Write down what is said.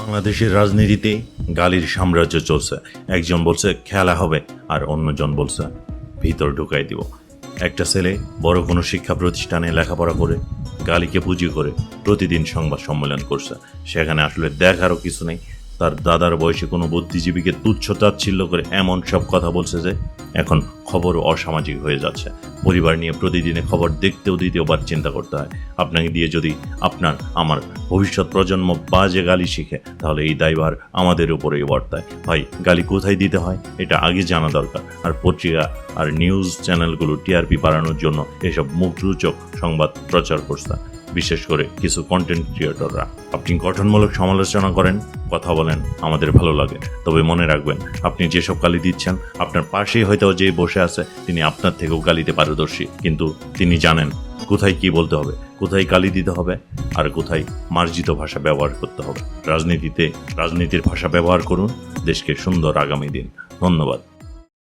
বাংলাদেশের রাজনীতিতে গালির সাম্রাজ্য চলছে। একজন বলছে, খেলা হবে, আর অন্যজন বলছে, ভিতর ঢুকাই দিব। একটা ছেলে বড় কোনো শিক্ষা প্রতিষ্ঠানে লেখাপড়া করে, গালিকে পুঁজি করে প্রতিদিন সংবাদ সম্মেলন করছে। সেখানে আসলে দেখারও কিছু নেই। তার দাদার বয়সে কোনো বুদ্ধিজীবীকে তুচ্ছ তাচ্ছিল্য করে এমন সব কথা বলছে যে এখন খবরও অসামাজিক হয়ে যাচ্ছে। পরিবার নিয়ে প্রতিদিনে খবর দেখতেও দ্বিতীয়বার চিন্তা করতে হয়। আপনাকে দিয়ে যদি আপনার, আমার ভবিষ্যৎ প্রজন্ম বাজে গালি শিখে, তাহলে এই দায়ভার আমাদের উপরেই বর্তায়। ভাই, গালি কোথায় দিতে হয়? এটা আগে জানা দরকার। আর পত্রিকা আর নিউজ চ্যানেলগুলো টিআরপি বাড়ানোর জন্য এসব মুখরোচক সংবাদ প্রচার করছে। বিশেষ করে কিছু কন্টেন্ট ক্রিয়েটররা আপনি গঠনমূলক সমালোচনা করেন, কথা বলেন, আমাদের ভালো লাগে। তবে মনে রাখবেন, আপনি যেসব গালি দিচ্ছেন, আপনার পাশেই হয়তো যে বসে আছে, তিনি আপনার থেকেও গালিতে পারদর্শী। কিন্তু তিনি জানেন, কোথায় কি বলতে হবে, কোথায় গালি দিতে হবে, আর কোথায় মার্জিত ভাষা ব্যবহার করতে হবে। রাজনীতিতে রাজনীতির ভাষা ব্যবহার করুন, দেশকে সুন্দর আগামী দিন। ধন্যবাদ।